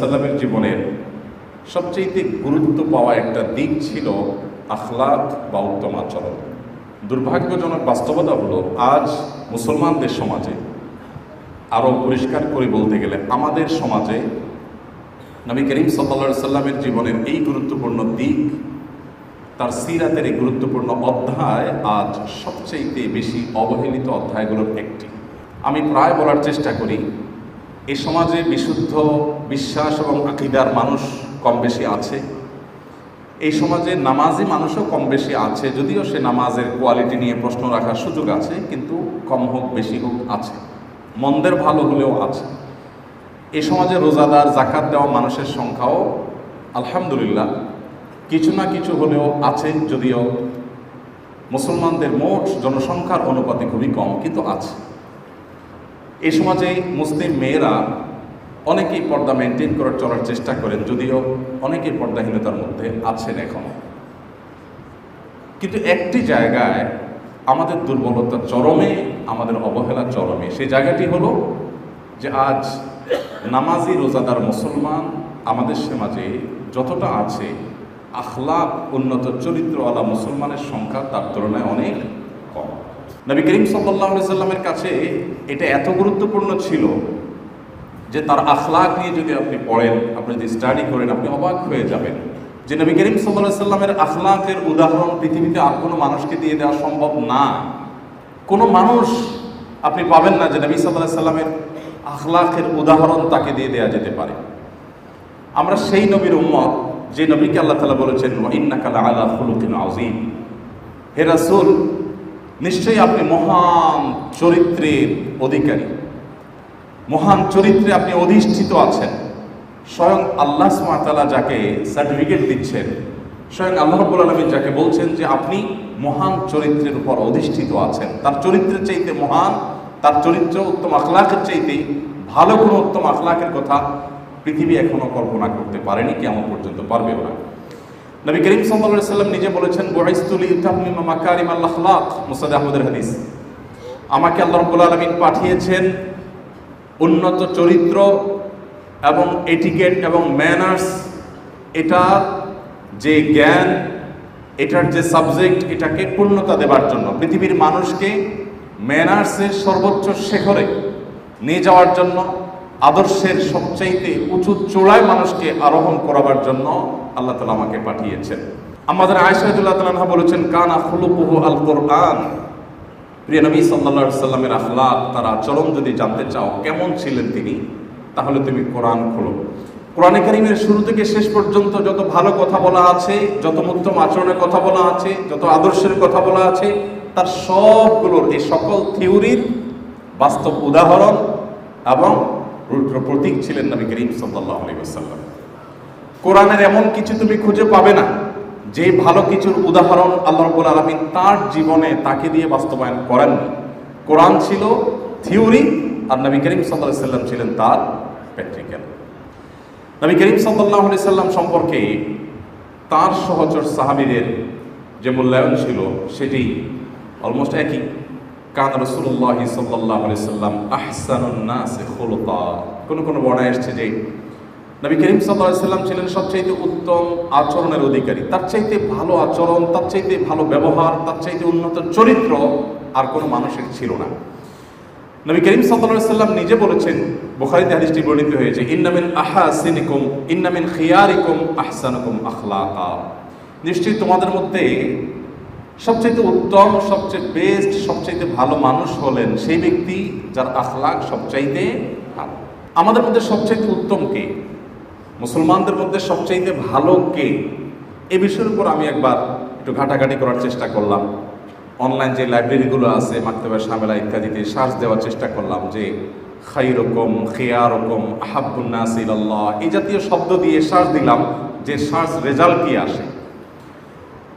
সাল্লামের জীবনের সবচেয়ে গুরুত্ব পাওয়া একটা দিক ছিল আখলাক বা উত্তম আচরণ। দুর্ভাগ্যজনক বাস্তবতা হলো আজ মুসলমানদের সমাজে আরও পরিষ্কার করে বলতে গেলে আমাদের সমাজে নবী করিম সাল্লা সাল্লামের জীবনের এই গুরুত্বপূর্ণ দিক, তার সিরাতের এই গুরুত্বপূর্ণ অধ্যায় আজ সবচেয়ে বেশি অবহেলিত অধ্যায়গুলোর একটি। আমি প্রায় বলার চেষ্টা করি এই সমাজে বিশুদ্ধ বিশ্বাস এবং আকিদার মানুষ কম বেশি আছে। এই সমাজে নামাজি মানুষও কম বেশি আছে, যদিও সে নামাজের কোয়ালিটি নিয়ে প্রশ্ন রাখার সুযোগ আছে, কিন্তু কম হোক, বেশি হোক, আছে। মন্দের ভালো হলেও আছে। এই সমাজে রোজাদার জাকাত দেওয়া মানুষের সংখ্যাও আলহামদুলিল্লাহ কিছু না কিছু হলেও আছে, যদিও মুসলমানদের মোট জনসংখ্যার অনুপাতে খুবই কম, কিন্তু আছে। এই সমাজে মুসলিম মেয়েরা অনেকেই পর্দা মেনটেন করার চলার চেষ্টা করেন, যদিও অনেকেই পর্দাহীনতার মধ্যে আছেন এখনও। কিন্তু একটি জায়গায় আমাদের দুর্বলতা চরমে, আমাদের অবহেলা চরমে, সেই জায়গাটি হলো যে আজ নামাজি রোজাদার মুসলমান আমাদের সমাজে যতটা আছে আখলাক উন্নত চরিত্রওয়ালা মুসলমানের সংখ্যা তার তুলনায় অনেক কম। নবী করিম সাল্লাহ সাল্লামের কাছে এটা এত গুরুত্বপূর্ণ ছিল যে তার আখলাক নিয়ে যদি আপনি পড়েন, আপনি যদি স্টাডি করেন, আপনি অবাক হয়ে যাবেন যে নবী করিম সাল্লাহ সাল্লামের আখলাকের উদাহরণ পৃথিবীতে আর কোনো মানুষকে দিয়ে দেওয়া সম্ভব না। কোনো মানুষ আপনি পাবেন না যে নবী সাল্লাহ সাল্লামের আখলাকের উদাহরণ তাকে দিয়ে দেওয়া যেতে পারে। আমরা সেই নবীর উম্মত যে নবীকে আল্লাহ তালা বলেছেন ইন্নাকালা আলা ফুলুকিন আজিম হে রাসুল নিশ্চয়ই আপনি মহান চরিত্রের অধিকারী। মহান চরিত্রে আপনি অধিষ্ঠিত আছেন। স্বয়ং আল্লাহ সুমাতালা যাকে সার্টিফিকেট দিচ্ছেন, স্বয়ং আল্লাহ রব্বুল আলমী যাকে বলছেন যে আপনি মহান চরিত্রের উপর অধিষ্ঠিত আছেন। তার চরিত্রের চাইতে মহান, তার চরিত্র উত্তম আখলাকের চাইতে ভালো কোনো উত্তম আখলাকের কথা পৃথিবী এখনও কল্পনা করতে পারেনি কেমন পর্যন্ত পারবেও না। নবী করিম সাল্লাম নিজে বলেছেন আল্লাহ আহমদের আমাকে আল্লাহ পাঠিয়েছেন উন্নত চরিত্র এবং এটিকেট এবং ম্যানার্স এটার যে জ্ঞান, এটার যে সাবজেক্ট এটাকে পূর্ণতা দেবার জন্য। পৃথিবীর মানুষকে ম্যানার্সের সর্বোচ্চ শেখরে নিয়ে যাওয়ার জন্য আদর্শের সবচাইতে উঁচু চূড়ায় মানুষকে আরোহণ করাবার জন্য আল্লাহ তালা আমাকে পাঠিয়েছেন। আমাদের আয়সাদুল্লাহ তালা বলেছেন, কানা ফুলুপুহু আল কোরআন প্রিয় নবী সাল্লা সাল্লামের আখলাক, তার আচরণ যদি জানতে চাও কেমন ছিলেন তিনি, তাহলে তুমি কোরআন খোলো। কোরআনে কারিমের শুরু থেকে শেষ পর্যন্ত যত ভালো কথা বলা আছে, যত উত্তম আচরণের কথা বলা আছে, যত আদর্শের কথা বলা আছে, তার সবগুলোর এই সকল থিওরির বাস্তব উদাহরণ এবং প্রতীক ছিলেন নবী করিম সাল্লাহ আলাইসাল্লাম কোরআনের এমন কিছু তুমি খুঁজে পাবে না, যে ভালো কিছুর উদাহরণ আল্লাহ রব্বুল আলমিন তার জীবনে তাকে দিয়ে বাস্তবায়ন করেননি কোরআন ছিল থিওরি, আর নবী করিম সাল্লাহ সাল্লাম ছিলেন তার প্র্যাকটিক্যাল নবী করিম সাল্লাহ সাল্লাম সম্পর্কে তার সহচর সাহাবিদের যে মূল্যায়ন ছিল, সেটি অলমোস্ট একই। কান রসুল্লাহ সাল্লাহ সাল্লাম আহসানুন্নাস খোলতা। কোনো কোনো বর্ণায় এসছে যে, নবী করিম সাল্লাহ সাল্লাম ছিলেন সবচাইতে উত্তম আচরণের অধিকারী। তার চাইতে ভালো আচরণ, তার চাইতে ভালো ব্যবহার, তার চাইতে উন্নত চরিত্র আর কোনো মানুষের ছিল না। নবী করিম সাল্লাহ সাল্লাম নিজে বলেছেন, বোখারিতে হাদিসটি বর্ণিত হয়েছে ইন্নামিন আহা সিনিকুম ইন্নামিন খিয়ারিকুম আহসানুকুম আখলাকা। নিশ্চয়ই তোমাদের মধ্যে সবচেয়ে উত্তম, সবচেয়ে বেস্ট সবচাইতে ভালো মানুষ হলেন সেই ব্যক্তি যার আখলাক সবচাইতে ভালো। আমাদের মধ্যে সবচাইতে উত্তম কে? মুসলমানদের মধ্যে সবচাইতে ভালো কে? এ বিষয়ের উপর আমি একবার একটু ঘাটাঘাটি করার চেষ্টা করলাম। অনলাইন যে লাইব্রেরিগুলো আছে, মাকতেবা সামেলা ইত্যাদিতে সার্চ দেওয়ার চেষ্টা করলাম যে খাই রকম খেয়া রকম আহাবুন্নাস ইল্লাহ এই জাতীয় শব্দ দিয়ে সার্চ দিলাম যে সার্চ রেজাল্ট কি আসে।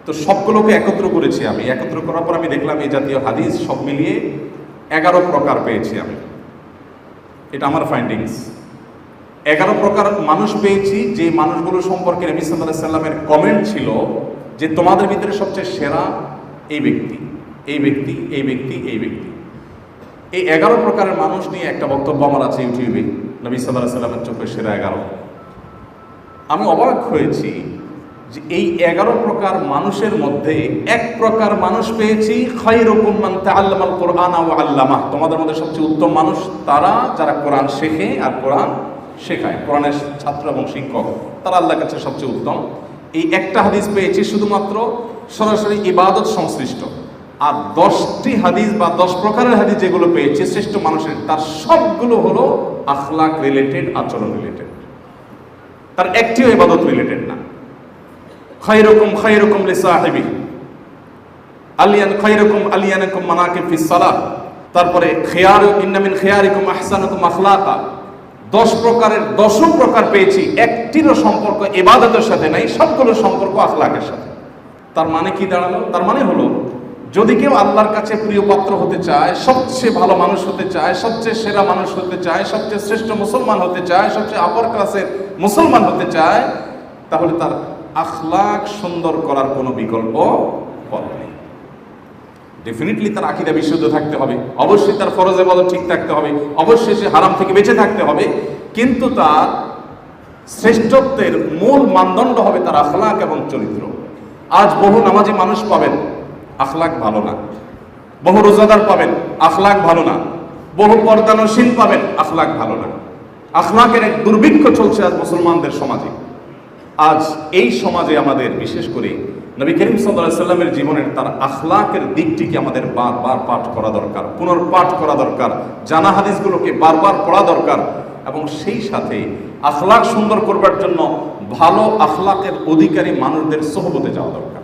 তো সবগুলোকে একত্র করেছি আমি। একত্র করার পর আমি দেখলাম এই জাতীয় হাদিস সব মিলিয়ে এগারো প্রকার পেয়েছি আমি। এটা আমার ফাইন্ডিংস এগারো প্রকার মানুষ পেয়েছি, যে মানুষগুলো সম্পর্কে নবী সাল্লাহ সাল্লামের কমেন্ট ছিল যে তোমাদের ভিতরে সবচেয়ে সেরা এই ব্যক্তি এই ব্যক্তি এই ব্যক্তি এই ব্যক্তি। এই এগারো প্রকারের মানুষ নিয়ে একটা বক্তব্য আমার আছে ইউটিউবে, নবী সাল্লাহ সাল্লামের চোখে সেরা এগারো। আমি অবাক হয়েছি যে এই এগারো প্রকার মানুষের মধ্যে এক প্রকার মানুষ পেয়েছি খৈরকম মান তাআল্লামাল কোরআন ও আল্লামা তোমাদের মধ্যে সবচেয়ে উত্তম মানুষ তারা, যারা কোরআন শেখে আর কোরআন শেখায়, কোরআনের ছাত্র এবং শিক্ষক। তারা আল্লাহর কাছে সবচেয়ে উত্তম। এই একটা হাদিস পেয়েছি শুধুমাত্র সরাসরি ইবাদত সংশ্লিষ্ট। আর দশটি হাদিস বা দশ প্রকারের হাদিস যেগুলো পেয়েছে, শ্রেষ্ঠ মানুষের, তার সবগুলো হলো আখলাক রিলেটেড আচরণ রিলেটেড তার একটিও ইবাদত রিলেটেড না। খৈরকম খৈরকম লিসাহিবি আলিয়ান খৈরকম আলিয়ানকুম মানাকিব ফিস সালাহ তারপরে খেয়ার ইন্নামিন খেয়ারিকুম আহসানুকুম আখলাকা দশ প্রকারের, দশম প্রকার পেয়েছি, একটিরও সম্পর্ক ইবাদতের সাথে নাই সবগুলো সম্পর্ক আখলাকের সাথে। তার মানে কি দাঁড়াল? তার মানে হলো, যদি কেউ আল্লাহর কাছে প্রিয় পাত্র হতে চায়, সবচেয়ে ভালো মানুষ হতে চায়, সবচেয়ে সেরা মানুষ হতে চায়, সবচেয়ে শ্রেষ্ঠ মুসলমান হতে চায়, সবচেয়ে আপার ক্লাসের মুসলমান হতে চায়, তাহলে তার আখলাক সুন্দর করার কোনো বিকল্প পথ নেই। ডেফিনেটলি তার আকিদা বিশুদ্ধ থাকতে হবে। অবশ্যই তার ফরজ এবাদত ঠিক থাকতে হবে। অবশ্যই সে হারাম থেকে বেঁচে থাকতে হবে। কিন্তু তার শ্রেষ্ঠত্বের মূল মানদণ্ড হবে তার আখলাক এবং চরিত্র। আজ বহু নামাজি মানুষ পাবেন, আখলাক ভালো না। বহু রোজাদার পাবেন, আখলাক ভালো না। বহু পর্দানশীল পাবেন, আখলাক ভালো না। আখলাকের এক দুর্ভিক্ষ চলছে আজ মুসলমানদের সমাজে। আজ এই সমাজে আমাদের, বিশেষ করে নবী করিম সাল্লাহ সাল্লামের জীবনের তার আখলাকের দিকটিকে আমাদের বারবার পাঠ করা দরকার, পুনর্পাঠ করা দরকার, জানা হাদিসগুলোকে বারবার পড়া দরকার এবং সেই সাথে আখলাক সুন্দর করবার জন্য ভালো আখলাকের অধিকারী মানুষদের সোহবতে যাওয়া দরকার।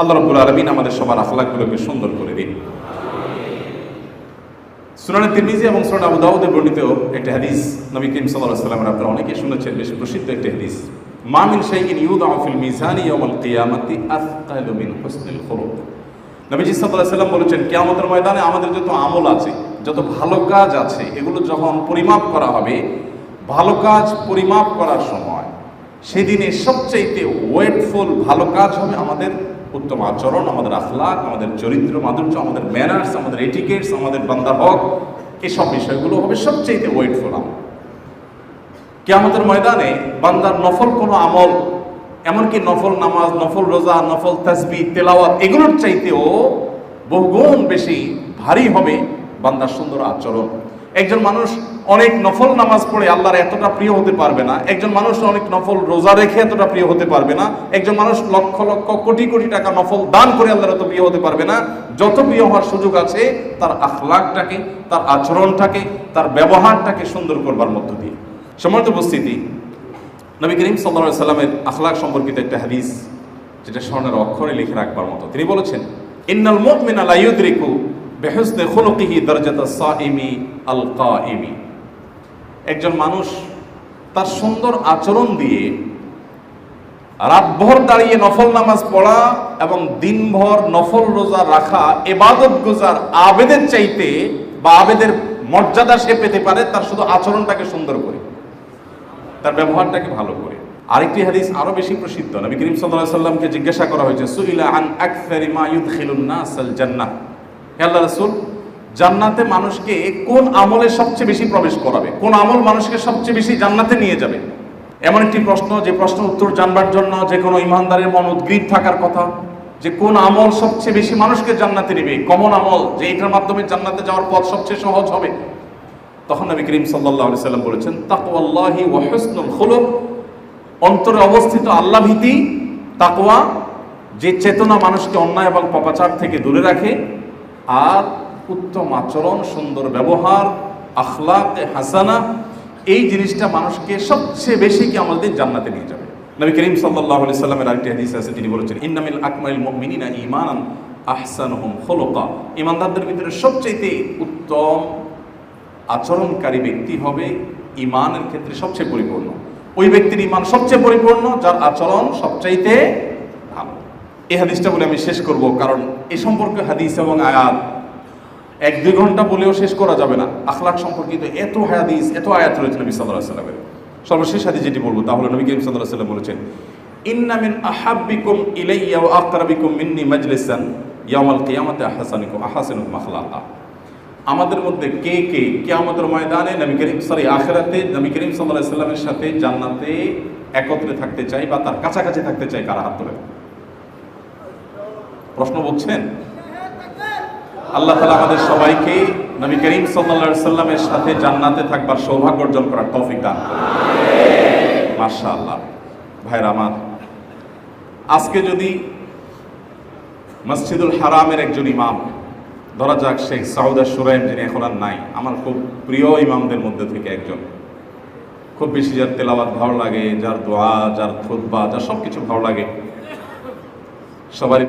আল্লাহ রব্বুল আলমিন আমাদের সবার আখলাকগুলোকে সুন্দর করে দিন। সুনানে তিরমিজি এবং সুনান আবু দাউদে বর্ণিত একটা হাদিস নবী করিম আলাইহি সাল্লামের আপনারা অনেকেই শুনেছেন, বেশ প্রসিদ্ধ একটা হাদিস। মা মিন শাইইন ইউদাউ ফিল মিজানি ইয়াউমাল কিয়ামাতি আথকালু মিন হুসনিল খুলুক। নবীজি সাল্লাল্লাহু আলাইহি বলেছেন, কিয়ামতের ময়দানে আমাদের যত আমল আছে, যত ভালো কাজ আছে, এগুলো যখন পরিমাপ করা হবে, ভালো কাজ পরিমাপ করার সময়, সেদিনে সবচাইতে ওয়েটফুল ভালো কাজ হবে আমাদের উত্তম আচরণ, আমাদের আখলাক, আমাদের চরিত্র, মাধুর্য, আমাদের ম্যানার্স আমাদের এটিকেটস আমাদের বান্দার হক, এসব বিষয়গুলো হবে সবচেয়ে ওয়েটফুল আমল। কেয়ামতের ময়দানে বান্দার নফল কোনো আমল, এমনকি নফল নামাজ, নফল রোজা, নফল তাসবি তেলাওয়াত, এগুলোর চাইতেও বহুগুণ বেশি ভারী হবে বান্দার সুন্দর আচরণ। একজন মানুষ অনেক নফল নামাজ পড়ে আল্লাহর এতটা প্রিয় হতে পারবে না। একজন মানুষ অনেক নফল রোজা রেখে এতটা প্রিয় হতে পারবে না। একজন মানুষ লক্ষ লক্ষ কোটি কোটি টাকা নফল দান করে আল্লাহর এত প্রিয় হতে পারবে না। যত প্রিয় হওয়ার সুযোগ আছে, তার আখলাকটাকে, তার আচরণটাকে, তার ব্যবহারটাকে সুন্দর করবার মধ্য দিয়ে। সম্মানিত উপস্থিতি, নবী করিম সাল্লা সাল্লামের আখলাক সম্পর্কিত একটা হাদিস, যেটা স্বর্ণের অক্ষরে লিখে রাখবার মতো। তিনি বলেছেন, ইন্নাল মুমিনা লা ইউদরিকু বেহসনে খুলুকিহি দরজাতা সাইমি আল কাইমি একজন মানুষ তার সুন্দর আচরণ দিয়ে রাতভর দাঁড়িয়ে নফল নামাজ পড়া এবং দিনভর নফল রোজা রাখা, এবাদত গোজার আবেদের চাইতে বা আবেদের মর্যাদা সে পেতে পারে, তার শুধু আচরণটাকে সুন্দর করে। তার ব্যবহারটাকে ভালো করে। আরেকটি হাদিস আরও বেশি প্রসিদ্ধ। নবী করিম সাল্লাল্লাহু সাল্লামকে জিজ্ঞাসা করা হয়েছে, সুইলা আন আকসারি মা ইউদখিলুন নাস আল জান্নাহ জান্নাতে মানুষকে কোন আমলে সবচেয়ে বেশি প্রবেশ করাবে? কোন আমল মানুষকে সবচেয়ে বেশি জান্নাতে নিয়ে যাবে? এমন একটি প্রশ্ন, যে প্রশ্ন উত্তর জানবার জন্য যে কোনো ইমানদারের মন উদ্গ্রীব থাকার কথা, যে কোন আমল সবচেয়ে বেশি মানুষকে জান্নাতে নেবে? কমন আমল যে এটার মাধ্যমে জান্নাতে যাওয়ার পথ সবচেয়ে সহজ হবে? তখন নবী করিম আলাইহি সাল্লাম বলেছেন, তাকওয়াল্লাহি ওয়া হুসনুল খুলুক। অন্তরে অবস্থিত আল্লাহ ভীতি, তাকওয়া, যে চেতনা মানুষকে অন্যায় এবং পাপাচার থেকে দূরে রাখে, আর উত্তম আচরণ, সুন্দর ব্যবহার আখলাক হাসানা, এই জিনিসটা মানুষকে সবচেয়ে বেশি কি আমাদের জান্নাতে নিয়ে যাবে। নবী করিম সাল্লাল্লাহু আলাইহি সাল্লামের আরেকটি হাদিস আছে, তিনি বলেছেন, ইন্নামিল আকমাইল আকমালিল ইমান আহসান হোম খুলুকা। ইমানদারদের ভিতরে সবচেয়ে উত্তম আচরণকারী ব্যক্তি হবে ইমানের ক্ষেত্রে সবচেয়ে পরিপূর্ণ। ওই ব্যক্তির ইমান সবচেয়ে পরিপূর্ণ, যার আচরণ সবচাইতে ভালো। এই হাদিসটা বলে আমি শেষ করব, কারণ এ সম্পর্কে হাদিস এবং আয়াত এক দুই ঘণ্টা বলেও শেষ করা যাবে না। আখলাক সম্পর্কিত এত হাদিস, এত আয়াত রয়েছে নবী সাল্লাহ সাল্লামের। সর্বশেষ হাদিস যেটি বলব তাহলে নবী করিম সাল্লাহ সাল্লাম বলেছেন, ইন্না মিন আহাব্বিকুম ইলাইয়া ওয়া আকরাবিকুম মিন্নি মাজলিসান ইয়াউমাল কিয়ামাতি আহসানিকুম আহসানুকুম আখলাকা। আমাদের মধ্যে কে কে কেয়ামতের ময়দানে নবী করিম, সরি, আখেরাতে নবী করিম সাল্লাহ সাল্লামের সাথে জান্নাতে একত্রে থাকতে চাই বা তার কাছাকাছি থাকতে চাই কারা হাত তোলেন প্রশ্ন বলছেন? আল্লাহ তালা আমাদের সবাইকে নবী করিম সাল্লা সাল্লামের সাথে জান্নাতে থাকবার সৌভাগ্য অর্জন করার তৌফিক দান মার্শা আল্লাহ ভাইরা আমার, আজকে যদি মসজিদুল হারামের একজন ইমাম ধরা যাক শেখ সাউদা সুরাইম যিনি এখন আর নাই, আমার খুব প্রিয় ইমামদের মধ্যে থেকে একজন। খুব বেশি যার তেলাওয়াত ভালো লাগে, যার দোয়া, যার খুদ্া যার সব কিছু ভালো লাগে। সবারই